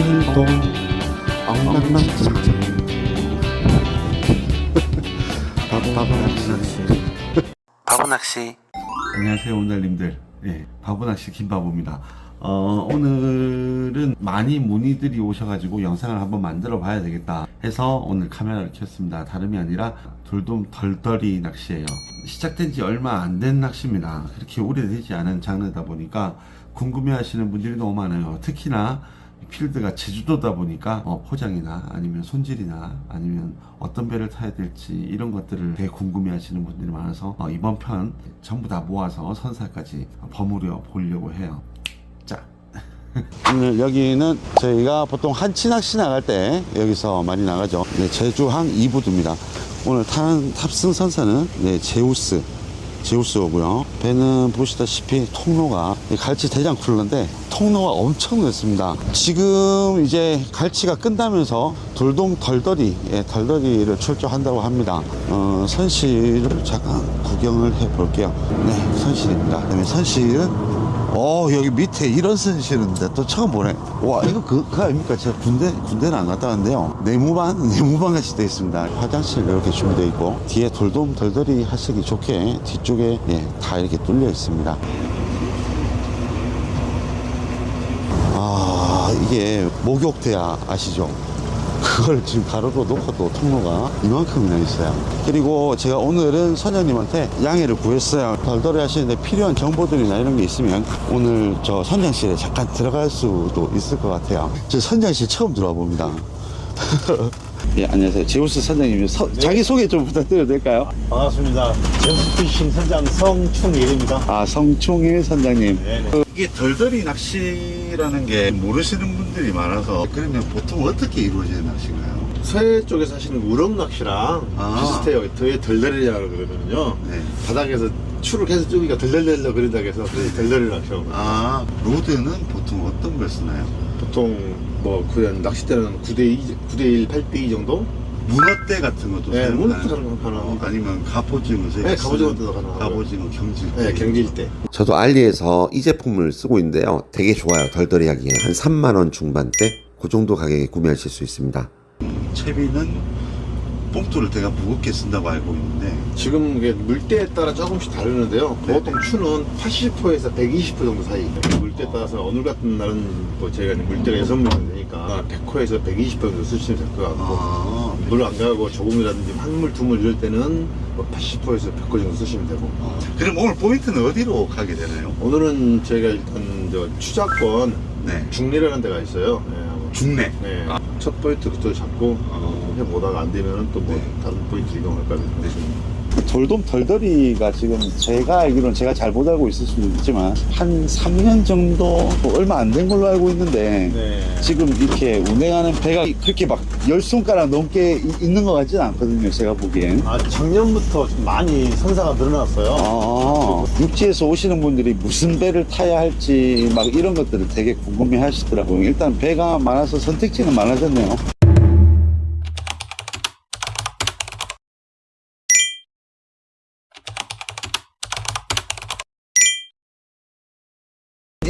오늘도 엉망망창. 바보낚시. 바보낚시. 안녕하세요 오늘님들. 예, 바보낚시 김바보입니다. 어, 오늘은 많이 문의들이 오셔가지고 영상을 한번 만들어 봐야 되겠다 해서 오늘 카메라를 켰습니다. 다름이 아니라 돌돔 덜덜이 낚시예요. 시작된 지 얼마 안 된 낚시입니다. 그렇게 오래되지 않은 장르다 보니까 궁금해 하시는 분들이 너무 많아요. 특히나 필드가 제주도다 보니까 어, 포장이나 아니면 손질이나 아니면 어떤 배를 타야 될지 이런 것들을 되게 궁금해 하시는 분들이 많아서 어, 이번 편 전부 다 모아서 선사까지 버무려 보려고 해요. 자. 오늘 여기는 저희가 보통 한치 낚시 나갈 때 여기서 많이 나가죠. 네, 제주항 2부두입니다. 오늘 타는 탑승 선사는 네, 제우스 제우스고요. 배는 보시다시피 통로가 갈치 대장 쿨러인데 통로가 엄청 넓습니다. 지금 이제 갈치가 끝나면서 돌돔 덜덜이 예, 덜덜이를 출조한다고 합니다. 어, 선실을 잠깐 구경을 해볼게요. 네, 선실입니다. 그다음에 선실은 어 여기 밑에 이런 선실은 또 처음 보네. 와 이거 그, 그 아닙니까? 제가 군대 군대는 안 갔다 왔는데요. 내무반 내무반 같이 되어 있습니다. 화장실 이렇게 준비되어 있고 뒤에 돌돔 덜덜이 하시기 좋게 뒤쪽에 예, 다 이렇게 뚫려 있습니다. 아 이게 목욕대야 아시죠? 그걸 지금 가로로 놓고 또 통로가 이만큼이나 있어요. 그리고 제가 오늘은 선장님한테 양해를 구했어요. 덜덜이 하시는데 필요한 정보들이나 이런 게 있으면 오늘 저 선장실에 잠깐 들어갈 수도 있을 것 같아요. 저 선장실 처음 들어와 봅니다. 예, 안녕하세요. 제우스 선장님, 서- 자기 소개 좀 부탁드려도 될까요? 반갑습니다. 제수피싱 선장 성충일입니다. 아, 성충일 선장님. 네네. 그 이게 덜덜이 낚시라는 게 모르시는 분들이 많아서 그러면 보통 어떻게 이루어지는 낚시인가요? 서해 쪽에서 하시는 우럭 낚시랑 아. 비슷해요. 더에 덜덜이라고 그러면요. 네. 바닥에서 추를 계속 쭈기가 덜덜덜덜 그린다 해서 그래서 덜덜이 낚시라고 그래요. 아, 로드는 보통 어떤 걸 쓰나요? 보통 뭐 그냥 낚싯대는 9대2, 9대1, 8대2 정도? 문어대 같은 것도 네? 문어대 같은 거 가능합니다. 아니면 갑오징어 네, 갑오징어도 가능하고요. 갑오징어 경질 네, 경질 때. 저도 알리에서 이 제품을 쓰고 있는데요. 되게 좋아요. 덜덜이 하기에. 한 3만 원 중반대? 그 정도 가격에 구매하실 수 있습니다. 채비는 봉투를 되게 무겁게 쓴다고 알고 있는데 지금 이게 물때에 따라 조금씩 다르는데요. 네. 보통 추는 80%에서 120% 정도 사이. 물때에 따라서 오늘 같은 날은 뭐 저희가 이제 물때가 6물 되니까 100호에서 120% 정도 쓰시면 될 것 같고 아, 물 안 가고 조금이라든지 한 물, 두물 이럴 때는 뭐 80%에서 100호 정도 쓰시면 되고 그럼 오늘 포인트는 어디로 가게 되나요? 오늘은 저희가 일단 저 추자권 네. 중리라는 데가 있어요. 네, 중내. 네. 첫 포인트 그쪽 잡고 어, 해 보다가 안 되면 또 뭐 네. 다른 포인트 이동할까 네. 돌돔 덜덜이가 지금 제가 알기로는 제가 잘 못 알고 있을 수도 있지만 한 3년 정도 뭐 얼마 안 된 걸로 알고 있는데 네. 지금 이렇게 운행하는 배가 그렇게 막 열 손가락 넘게 이- 있는 것 같지는 않거든요 제가 보기엔 아 작년부터 좀 많이 선사가 늘어났어요. 아, 육지에서 오시는 분들이 무슨 배를 타야 할지 막 이런 것들을 되게 궁금해 하시더라고요 일단 배가 많아서 선택지는 많아졌네요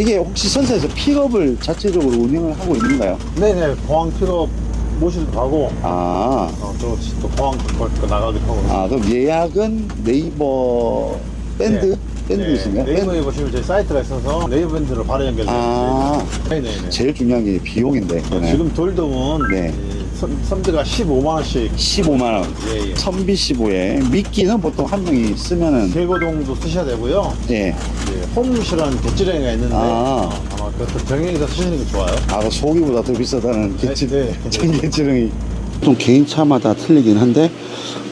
이게 혹시 선사에서 픽업을 자체적으로 운영을 하고 있는가요? 네네 공항 픽업 모시도 가고 아, 어, 또, 또 공항 픽업 나가기도 하고. 아 그럼 예약은 네이버 밴드? 밴드이신가요? 네. 네이버에 보시면 저희 사이트가 있어서 네이버 밴드로 바로 연결돼 아. 네네네. 제일 중요한 게 비용인데. 그거는. 지금 돌돔은 네. 이 선, 선비가 15만 원씩 15만원. 예, 예. 선비 15에 미끼는 보통 한 명이 쓰면은, 세고동도 쓰셔야 되고요. 예. 예, 홈무시라는 갯지렁이가 있는데 아. 어, 아마 그것도 병행해서 쓰시는 게 좋아요. 아, 그 소기보다 더 비싸다는 개치, 네, 네. 전개치렁이. 좀 개인차마다 틀리긴 한데,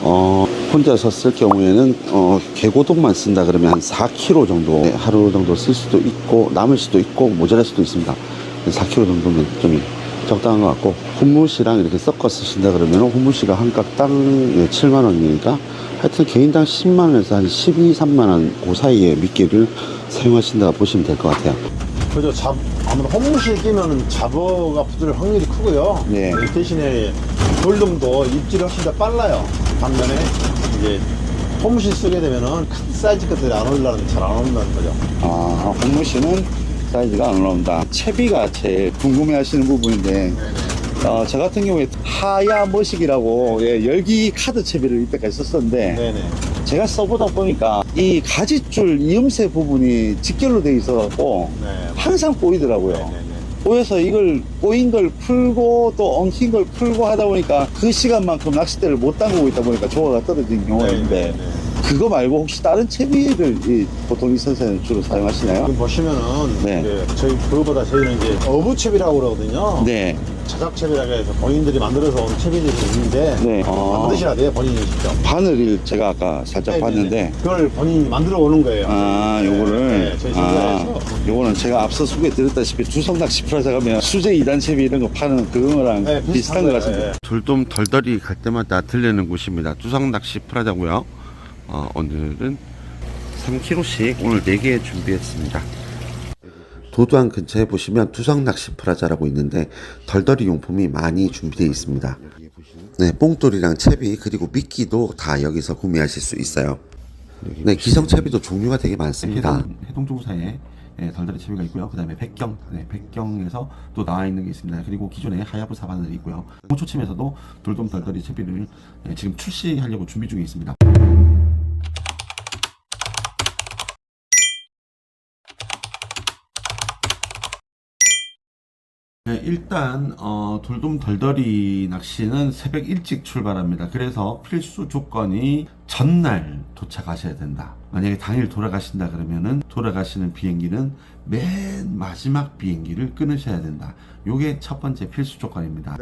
어, 혼자서 쓸 경우에는, 어, 개고동만 쓴다 그러면 한 4kg 정도, 네, 하루 정도 쓸 수도 있고, 남을 수도 있고, 모자랄 수도 있습니다. 4kg 정도면 좀 적당한 것 같고, 훈무시랑 이렇게 섞어 쓰신다 그러면, 훈무시가 한 깍당 7만원이니까, 하여튼 개인당 10만원에서 한 12, 3만원 그 사이에 미끼를 사용하신다고 보시면 될 것 같아요. 그죠. 잡, 아무래도 홈무시에 끼면 잡어가 붙을 확률이 크고요. 네. 그 대신에 돌돔도 입질이 훨씬 더 빨라요. 반면에 이제 홈무시 쓰게 되면은 큰 사이즈 것들이 안 올라가는 잘안 온다는 거죠. 아, 홍무씨는 사이즈가 안 올라온다. 채비가 제일 궁금해 하시는 부분인데, 어, 저 같은 경우에 하야 머식이라고 예, 열기 카드 채비를 이때까지 썼었는데, 네네. 제가 써보다 보니까 이 가지줄 이음새 부분이 직결로 돼 있어갖고 네. 항상 꼬이더라고요. 네네네. 꼬여서 이걸 꼬인 걸 풀고 또 엉킨 걸 풀고 하다 보니까 그 시간만큼 낚싯대를 못 담그고 있다 보니까 조화가 떨어지는 경우가 있는데 네네네. 그거 말고 혹시 다른 채비를 이 보통 이 선생님 주로 사용하시나요? 지금 보시면은 네. 이제 저희 그거보다 저희는 이제 어부채비라고 그러거든요. 네. 자작채비라고 해서 본인들이 만들어서 온 채비들이 있는데 네. 어. 만드셔야 돼요 본인이 직접. 바늘을 제가 아까 살짝 네네네. 봤는데 그걸 본인이 만들어 오는 거예요. 아, 네, 요거를. 네, 저희 아, 신사에서. 요거는 제가 앞서 소개 드렸다시피 주성낚시 프라자 가면 수제 2단 채비 이런 거 파는 그거랑 네, 비슷한 것 거예요. 같습니다. 네. 돌돔 덜덜이 갈 때마다 들르는 곳입니다. 두상낚시 프라자고요. 어, 오늘은 3kg씩 오늘 4개 준비했습니다. 도도항 근처에 보시면 두성 낚시 프라자라고 있는데 덜덜이 용품이 많이 준비되어 있습니다. 네, 뽕돌이랑 채비 그리고 미끼도 다 여기서 구매하실 수 있어요. 네, 기성 채비도 종류가 되게 많습니다. 해동, 해동 종사에 예, 덜덜이 채비가 있고요. 그 다음에 백경, 네, 백경에서 또 나와 있는 게 있습니다. 그리고 기존에 하야부사 바늘이 있고요. 호초침에서도 돌돔 덜덜이 채비를 예, 지금 출시하려고 준비 중에 있습니다. 일단 어, 돌돔 덜덜이 낚시는 새벽 일찍 출발합니다. 그래서 필수 조건이 전날 도착하셔야 된다. 만약에 당일 돌아가신다 그러면은 돌아가시는 비행기는 맨 마지막 비행기를 끊으셔야 된다. 요게 첫 번째 필수 조건입니다.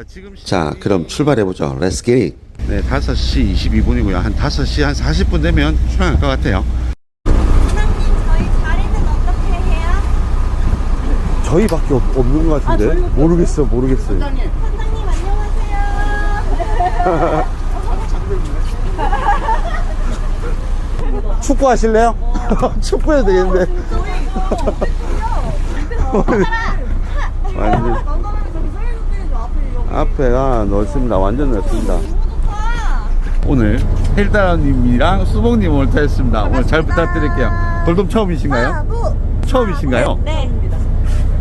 자, 그럼 출발해 보죠. Let's get it. 네, 5시 22분이고요. 한 5시 한 40분 되면 출항할 것 같아요. 사장님 저희 자리는 어떻게 해요? 저희밖에 없, 는 것 같은데 모르겠어 모르겠어요. 안녕하세요. 축구 하실래요? 축구 해도 되겠는데. 완전 앞에 앞에가 넓습니다. 완전 넓습니다. 오늘 헬다님이랑 수봉님 오늘 타였습니다. 오늘 잘 부탁드릴게요. 돌돔 처음이신가요? 처음이신가요? 네.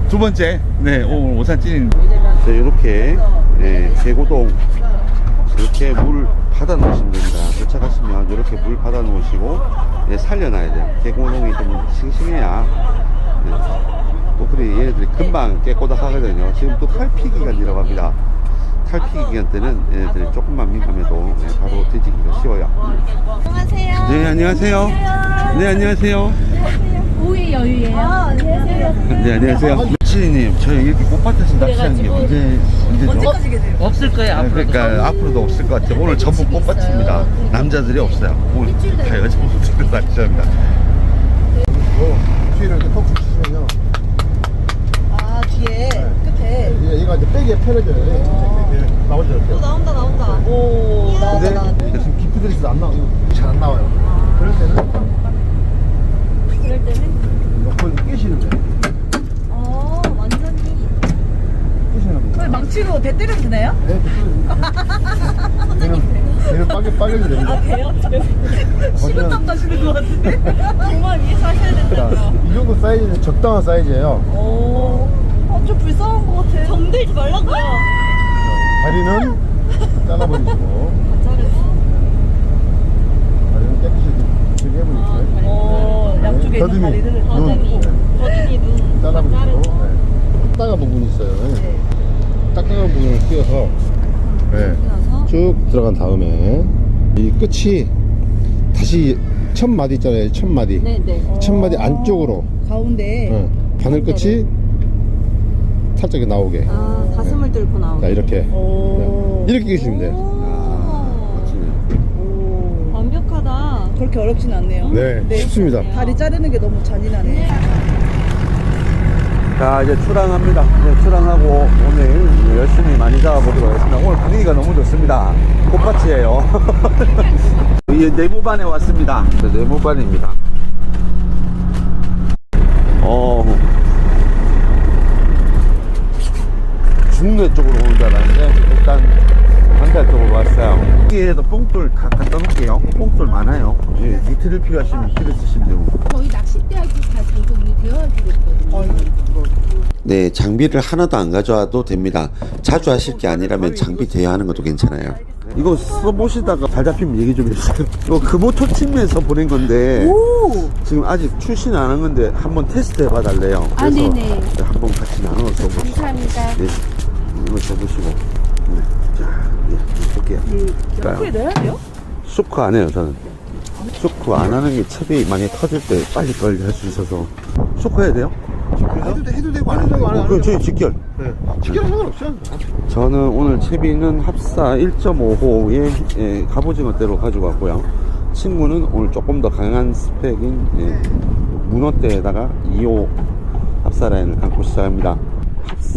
두 번째. 네, 오늘 오산 찐 자, 이렇게 예, 계고동 이렇게 물 받아 놓으시면 됩니다. 도착하시면 이렇게 물 받아 놓으시고 예, 살려놔야 돼요. 계고동이 좀 싱싱해야 예, 또 그래 얘네들이 금방 깨꼬닥 하거든요. 지금 또 탈피 기간이라고 합니다. 탈피 기간 때는 얘네들이 조금만 민감해도 예, 바로 뒤지기가 쉬워요. 안녕하세요. 네, 안녕하세요. 네, 안녕하세요. 오이 여유예요. 아, 안녕하세요. 네, 안녕하세요. 치님, 저희 이렇게 꽃밭에서 낚시하는 게 언제, 언제죠? 계세요? 없을 거예요 네, 앞으로. 그러니까 앞으로도 없을 것 같아요. 오늘 전부 꽃밭입니다. 남자들이 없어요. 오늘 다 여자분들이 낚시합니다. 뒤를 이렇게 톡 치시면요. 아 뒤에 끝에 얘- 얘가 이제 백에 펴려져요. 이렇게 나오죠. 이렇게. 오 나온다 나온다. 오 나온다 나온다 지금 깊이 들이서 안 나와. 잘안 나와요. 그럴 때는 그럴 때는 요걸 깨시는 거예요. 어 완전히 깨시는 거예요. 망치로 배 때리면 되나요? 네, 얘는 얘는 빠개 빠개도 됩니다. 배요? 거기는 식은땀 나시는 것 같은데? 정말 위에서 하셔야 된다. 이 정도 사이즈는 적당한 사이즈예요. 오, 어, 좀 불쌍한 것 같아 정들지 말라고요. 다리는 잘라버리시고 다리는 깨끗이 해버리세요. 오, 양쪽에 있는 더듬이, 다리를 눈. 더듬이. 눈. 자르고. 네. 딱딱한 부분이 있어요. 딱딱한 부분을 끼워서 네. 쭉 들어간 다음에 이 끝이 다시 첫 마디 있잖아요. 첫 마디. 네 네. 첫 마디 안쪽으로 가운데 네. 바늘 끝이 살짝 나오게. 아 가슴을 뚫고 나오네. 자 이렇게 오, 네. 이렇게 끼시면 돼요. 오. 오. 완벽하다. 그렇게 어렵진 않네요 네, 쉽습니다. 다리 자르는 게 너무 잔인하네 자 이제 출항합니다. 네, 출항하고 오늘 열심히 많이 잡아보도록 하겠습니다. 오늘 분위기가 너무 좋습니다. 꽃밭이에요. 이 내무반에 왔습니다. 네, 내무반입니다. 어 중내 쪽으로 오는 줄 알았는데 일단 반대 쪽으로 왔어요. 여기에도 뽕돌 다 갖다 놓을게요. 뽕돌 많아요. 예, 니트를 필요하시면 니트를 쓰시면 되고. 거의 낚싯대하고 다 네, 장비를 하나도 안 가져와도 됩니다. 자주 하실 게 아니라면 장비 대여하는 것도 괜찮아요. 이거 써보시다가 잘 잡히면 얘기 좀 해주세요. 이거 금호초 팀에서 보낸 건데 지금 아직 출시는 안한 건데 한번 테스트 해봐달래요. 아, 그래서 네네. 한번 같이 나눠서 써보시죠. 감사합니다. 네, 이거 써보시고. 네, 자, 네, 볼게요. 후에 넣어야 돼요? 수크 안 해요, 저는. 수크 안 하는 게 첩이 많이 터질 때 빨리 빨리 할 수 있어서. 수크 해야 돼요? 해도, 돼, 해도 되고 안 해도 되고 안 어, 해도 그럼 되고. 저희 직결. 시계는 상관없죠. 저는 오늘 채비는 합사 1.5호의 예, 갑오징어대로 가지고 왔고요. 친구는 오늘 조금 더 강한 스펙인 예, 문어대에다가 2호 합사 라인을 감고 시작합니다.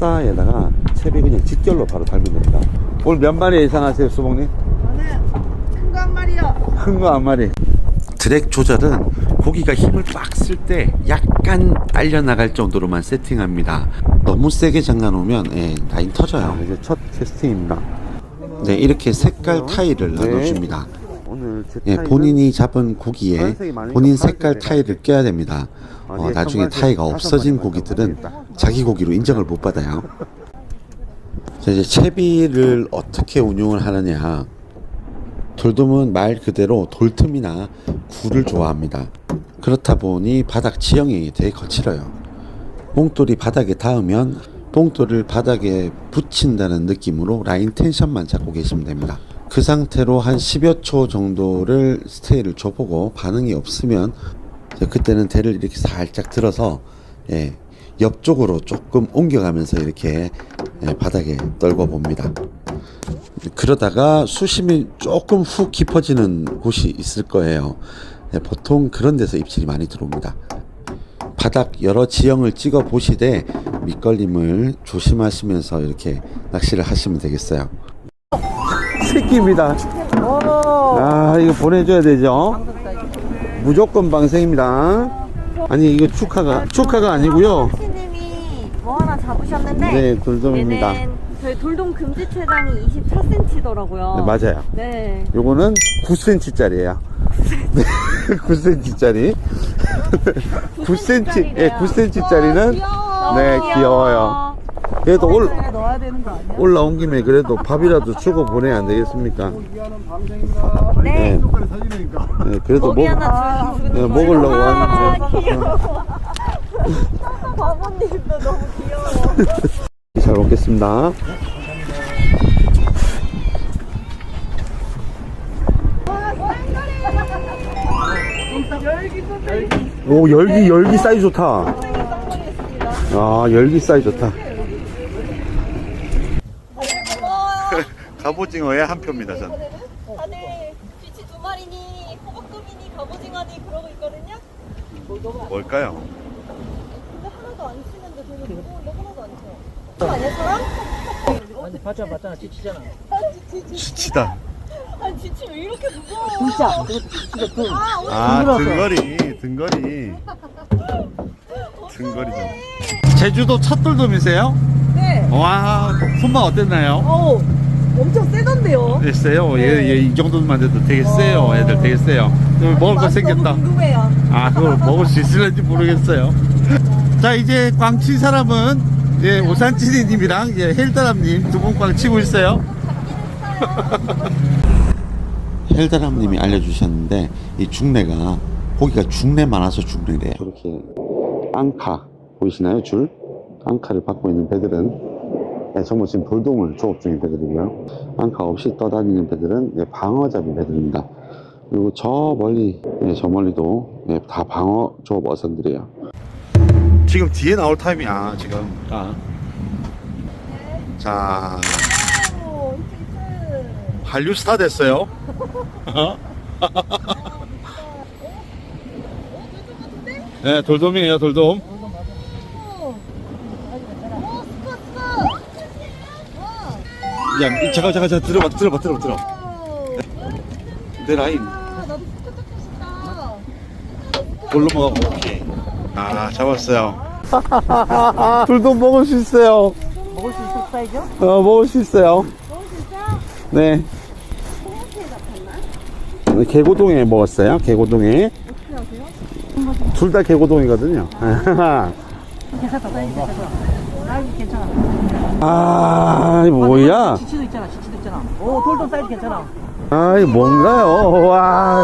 합사에다가 채비 그냥 직결로 바로 달면 됩니다. 오늘 몇 마리 예상하세요, 수봉님? 큰거 한 마리요. 큰 거 한 마리. 드랙 조절은 고기가 힘을 빡 쓸 때 약간 딸려 나갈 정도로만 세팅합니다. 너무 세게 잠가 놓으면 예, 라인 자, 터져요. 이제 첫 테스팅입니다. 네, 이렇게 색깔 타일을 네. 나눠줍니다. 오늘 제 예, 본인이 잡은 고기에 파란색이 많으니까 본인 파란색 색깔 타일을 껴야 됩니다. 아, 어, 네, 나중에 타이가 없어진 고기들은. 자기 고기로 인정을 못 받아요. 자, 이제 채비를 어떻게 운용을 하느냐. 돌돔은 말 그대로 돌틈이나 굴을 좋아합니다. 그렇다 보니 바닥 지형이 되게 거칠어요. 뽕돌이 바닥에 닿으면 뽕돌을 바닥에 붙인다는 느낌으로 라인 텐션만 잡고 계시면 됩니다. 그 상태로 한 10여 초 정도를 스테이를 줘보고 반응이 없으면 그때는 대를 이렇게 살짝 들어서 예, 옆쪽으로 조금 옮겨가면서 이렇게 예, 바닥에 떨궈 봅니다. 그러다가 수심이 조금 훅 깊어지는 곳이 있을 거예요. 예, 보통 그런 데서 입질이 많이 들어옵니다. 바닥 여러 지형을 찍어 보시되 밑걸림을 조심하시면서 이렇게 낚시를 하시면 되겠어요. 새끼입니다. 아, 이거 보내줘야 되죠? 무조건 방생입니다. 아니, 이거 축하가, 축하가 아니고요. 뭐 하나 잡으셨는데 네, 돌돔입니다. 얘는 저희 돌돔 금지 체장이 24cm더라고요. 네, 맞아요. 네. 요거는 9cm짜리예요. 네, 9cm짜리. 9cm, 예, 9cm짜리는 네, 귀여워요. 그래도 올, 넣어야 되는 거 아니야? 올라온 김에 그래도 밥이라도 주고 보내야 안 되겠습니까? 네. 네, 네, 그래도 고기 먹, 하나 주시고 네, 먹으려고 아, 하는데. 귀여워. 바보님도 너무 귀여워. 잘 먹겠습니다. 오 열기 열기 사이즈 좋다. 아 열기 사이즈 좋다. 갑오징어의 한 표입니다 전. 다들 쥐치 두 마리니 호박금이니 갑오징어니 그러고 있거든요. 뭘까요? 근데 하나도 안 치는데 되게 무거운데 하나도 안 쳐. 그거 아니야 사람? 아니 봤잖아 봤잖아 찌치잖아 지치다. 아니 쥐치 왜 이렇게 무거워? 진짜 진짜 그아 둥그러서. 등거리 등거리 등거리죠. 제주도 첫 돌돔이세요? 네. 와 손맛 어땠나요? 어우, 엄청 세던데요? 됐어요. 네. 얘, 얘 이 정도만 돼도 되게 세요. 어. 애들 되게 세요. 좀 먹을 거 생겼다. 궁금해요. 아, 그걸 먹을 수 있을지 모르겠어요. 자, 이제 광치 사람은 예, 오산찌리님이랑 예, 헬다람님 두 분 꽝 치고 있어요. 헬다람님이 알려주셨는데 이 중래가 고기가 중래 많아서 중래래요. 이렇게 앙카 보이시나요? 줄? 앙카를 받고 있는 배들은 예, 전부 지금 돌돔을 조업 중인 배들이고요. 앙카 없이 떠다니는 배들은 예, 방어잡이 배들입니다. 그리고 저 멀리, 예, 저 멀리도 예, 다 방어 조업 어선들이에요. 지금 뒤에 나올 타임이야, 지금. 아. 자, 한류 스타 됐어요. 네, 돌돔이에요, 돌돔. 야, 이- 잠깐, 잠깐, 잠깐, 들어봐, 들어봐, 들어봐, 들어. 내 라인. 볼로 먹어. 오케이. 아, 잡았어요. 돌돔 먹을 수 있어요. 먹을 수 있을 사이죠? 어, 먹을 수 있어요. 네. 개고동에 먹었어요. 개고동에. 둘 다 개고동이거든요. 아, 이 뭐야? 지치도 있잖아 지치도 있잖아 오 돌돔 사이즈 괜찮아 아 이, 뭔가요? 와,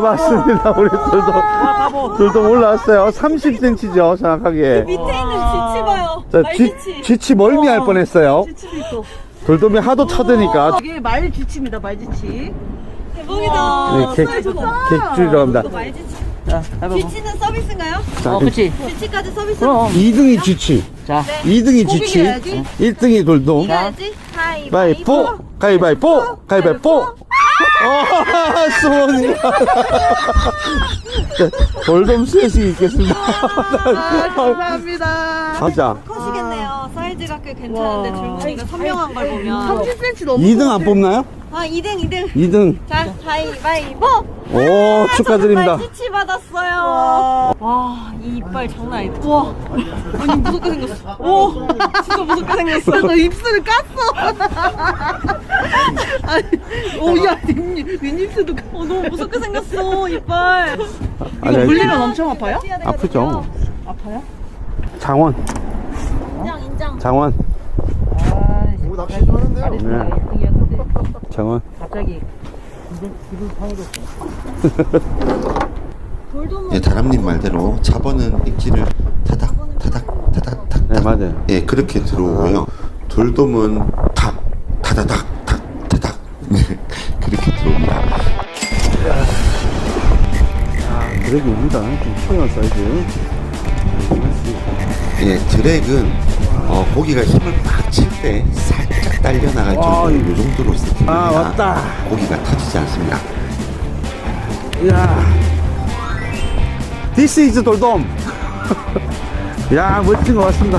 저, 잡았습니다. 우리 둘도. 바보 둘도 올라왔어요. 30cm죠, 정확하게. 밑에 있는 지치 봐요. 자, 쥐, 말지치. 쥐치 멀미 할 뻔했어요. 지치도 있고. 돌돔이 하도 쳐드니까. 이게 말지치입니다, 말지치. 대박이다. 네, 객, 사이즈 봐. 객줄이라고 합니다. 이거 말지치. 자 해봐봐 지치는 서비스인가요? 자, 어 그치 지치까지 서비스. 그럼 2등이 쥐치. 자 2등이 쥐치. 고기해야지. 1등이 돌돔. 이겨야지. 가위바위보! 가위바위보! 가위바위보! 어, 수원이. 돌돔 셋이 있겠습니다. 감사합니다. 가자. 꽤 괜찮은데 줄무늬가 선명한 걸 보면. 30cm 넘어. 2등 안 뽑나요? 아 2등 2등. 2등. 자 가위바위보. 오, 축하드립니다. 말지치 받았어요. 와, 이 이빨 장난 아니다. 우와. 아니, 무섭게 생겼어. 오, 진짜 무섭게 생겼어. 너 입술을 깠어. 아니, 오, 야, 윗- 윗입술도 깠어. 어, 너무 무섭게 생겼어, 이빨. 아니, 물리면 엄청 아파요? 아프죠? 아파요? 장원. 장원. 오, 낚시 좀 하는데요? 잘했습니다 네. 1등이었는데 장원. 갑자기 기분 기분 상해졌어 돌돔은 예, 다람님 말대로 잡어는 입질을 타닥 타닥 타닥 탁 네, 맞아요. 예, 그렇게 들어오고요. 돌돔은 탁 타다닥 탁 타닥 네, 그렇게 들어옵니다. 드랙이 옵니다. 좀 시원한 사이즈. 예, 드랙은 어, 고기가 힘을 막 칠 때 살짝 딸려 나갈 와, 정도 이거- 이 정도로 세팅입니다. 아, 왔다. 고기가 터지지 않습니다. 야 This is 돌돔. 야, 멋진 것 같습니다.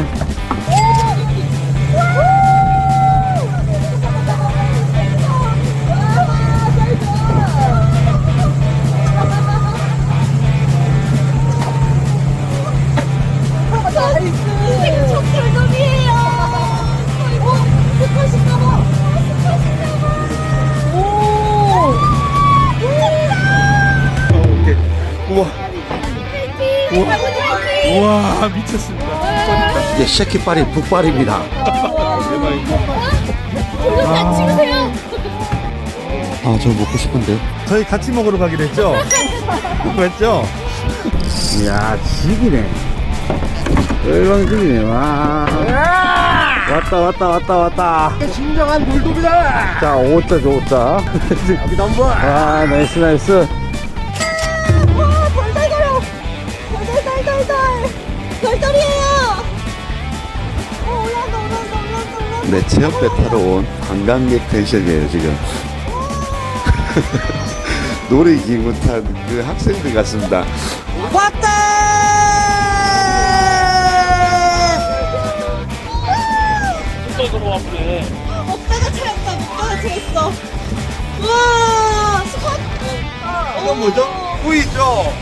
와. 우와, 미쳤습니다. 예, 쉐키빨이 북발입니다. 찍으세요. 아, 저 먹고 싶은데. 저희 같이 먹으러 가기로 했죠? 맞죠? 이야, 지기네. 얼방지기네, 와. 왔다, 왔다, 왔다, 왔다. 진정한 돌돔이다. 자, 5자, 줘, 5자. 여기 넘버. 아, 나이스, 나이스. 네, 체험배 타러 온 관광객 텐션이에요, 지금. 놀이기구 탄그 학생들 같습니다. 먹다가 차였다, 먹다가 차였어. 우와, 스쿼트. 이건 뭐죠? 보이죠?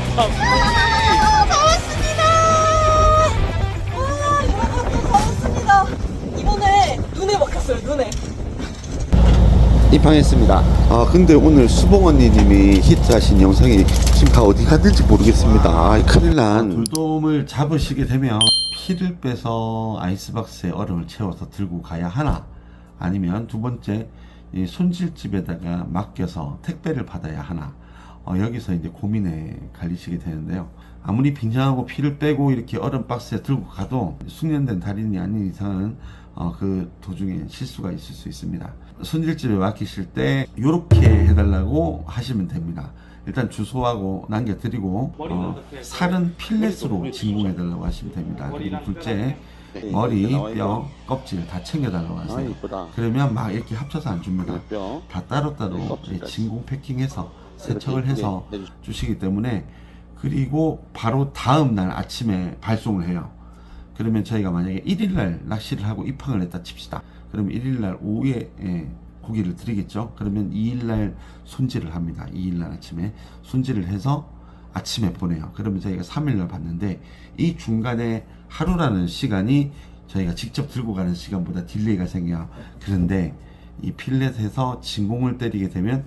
먹혔어요, 눈에. 입항했습니다. 아, 근데 오늘 수봉 언니님이 히트하신 영상이 지금 다 어디 갔는지 모르겠습니다. 아, 큰일 난. 돌돔을 잡으시게 되면 피를 빼서 아이스박스에 얼음을 채워서 들고 가야 하나 아니면 두 번째 이 손질집에다가 맡겨서 택배를 받아야 하나 어, 여기서 이제 고민에 갈리시게 되는데요 아무리 빈정하고 피를 빼고 이렇게 얼음 박스에 들고 가도 숙련된 달인이 아닌 이상은 어, 그 도중에 실수가 있을 수 있습니다 손질집에 맡기실 때 이렇게 해달라고 하시면 됩니다 일단 주소하고 남겨드리고 어, 살은 필렛으로 진공해달라고 하시면 됩니다. 그리고 둘째 머리, 뼈, 껍질 다 챙겨달라고 아, 하세요. 그러면 막 이렇게 합쳐서 안 줍니다. 뼈. 다 따로따로 껍질까지. 진공 패킹해서 세척을 해서 주시기 때문에 그리고 바로 다음 날 아침에 발송을 해요. 그러면 저희가 만약에 1일날 낚시를 하고 입항을 했다 칩시다. 그러면 1일날 오후에 예, 고기를 드리겠죠. 그러면 2일날 손질을 합니다. 2일날 아침에 손질을 해서 아침에 보내요. 그러면 저희가 3일날 받는데 이 중간에 하루라는 시간이 저희가 직접 들고 가는 시간보다 딜레이가 생겨요. 그런데 이 필렛에서 진공을 때리게 되면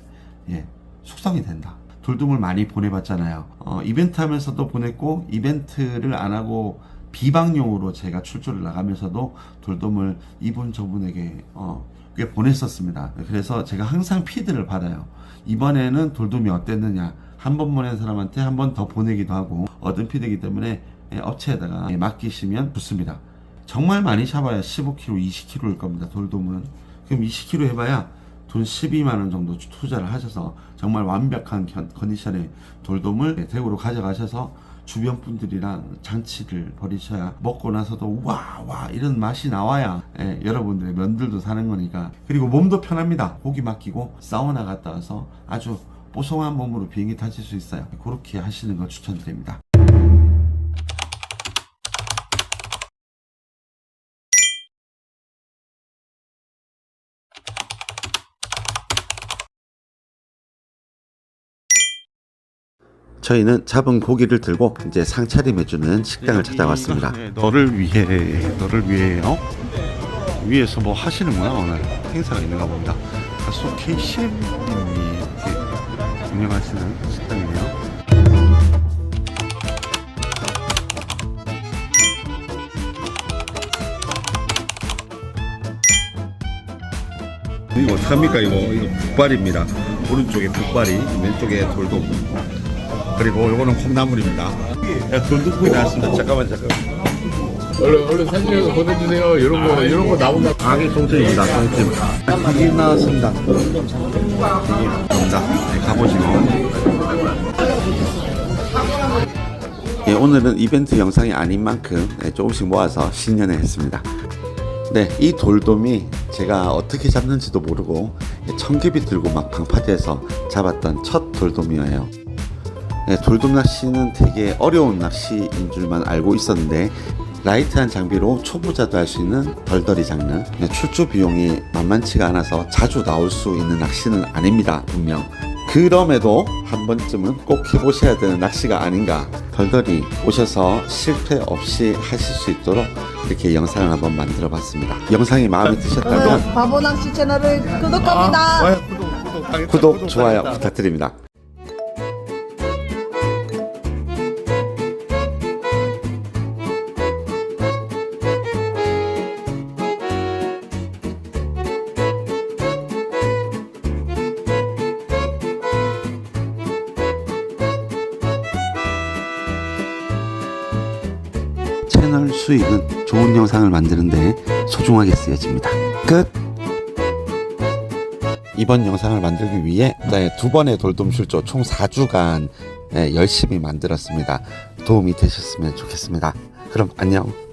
예, 숙성이 된다. 돌돔을 많이 보내봤잖아요. 어, 이벤트 하면서도 보냈고 이벤트를 안 하고 비방용으로 제가 출조를 나가면서도 돌돔을 이분 저분에게 어, 꽤 보냈었습니다. 그래서 제가 항상 피드를 받아요. 이번에는 돌돔이 어땠느냐 한 번 보낸 사람한테 한 번 더 보내기도 하고 얻은 피드이기 때문에 예, 업체에다가 예, 맡기시면 좋습니다. 정말 많이 잡아야 15kg, 20kg일 겁니다. 돌돔은. 그럼 20kg 해봐야 돈 12만 원 정도 투자를 하셔서 정말 완벽한 견- 컨디션의 돌돔을 대구로 가져가셔서 주변 분들이랑 잔치를 벌이셔야 먹고 나서도 와, 와, 이런 맛이 나와야 예, 여러분들의 면들도 사는 거니까. 그리고 몸도 편합니다. 고기 맡기고 사우나 갔다 와서 아주 뽀송한 몸으로 비행기 타실 수 있어요. 그렇게 하시는 걸 추천드립니다. 저희는 잡은 고기를 들고 이제 상차림해주는 식당을 찾아왔습니다. 네, 너를 위해, 너를 위해요. 위에서 뭐 하시는구나 오늘 행사가 있는가 봅니다. 가수 KCM님이 이렇게 운영하시는 식당이네요. 이거 어떡합니까 이거 이거 북발입니다. 오른쪽에 북발이 왼쪽에 돌돔 그리고 요거는 콩나물입니다. 야 돌돔국이 나왔습니다. 잠깐만 잠깐만. 얼른 얼른 사진에서 보내주세요. 이런 거 이런 거 나온다. 아기 통찜입니다. 통찜. 튀김 나왔습니다. 감사합니다. 네, 갑오징어. 예, 오늘은 이벤트 영상이 아닌 만큼 네, 조금씩 모아서 신년회 했습니다. 네, 이 돌돔이 제가 어떻게 잡는지도 모르고 예, 청개비 들고 막 방파제에서 잡았던 첫 돌돔이에요. 네, 돌돔 낚시는 되게 어려운 낚시인 줄만 알고 있었는데 라이트한 장비로 초보자도 할 수 있는 덜덜이 장르. 네, 출조 비용이 만만치가 않아서 자주 나올 수 있는 낚시는 아닙니다 분명. 그럼에도 한 번쯤은 꼭 해보셔야 되는 낚시가 아닌가. 덜덜이 오셔서 실패 없이 하실 수 있도록 이렇게 영상을 한번 만들어 봤습니다. 영상이 마음에 드셨다면 바보 낚시 채널을 구독합니다. 아, 구독, 구독, 당연히 구독 좋아요 당했다. 부탁드립니다 영상을 만드는데 소중하게 쓰여집니다. 끝! 이번 영상을 만들기 위해 네, 두 번의 돌돔 출조 총 4주간 열심히 만들었습니다. 도움이 되셨으면 좋겠습니다. 그럼 안녕.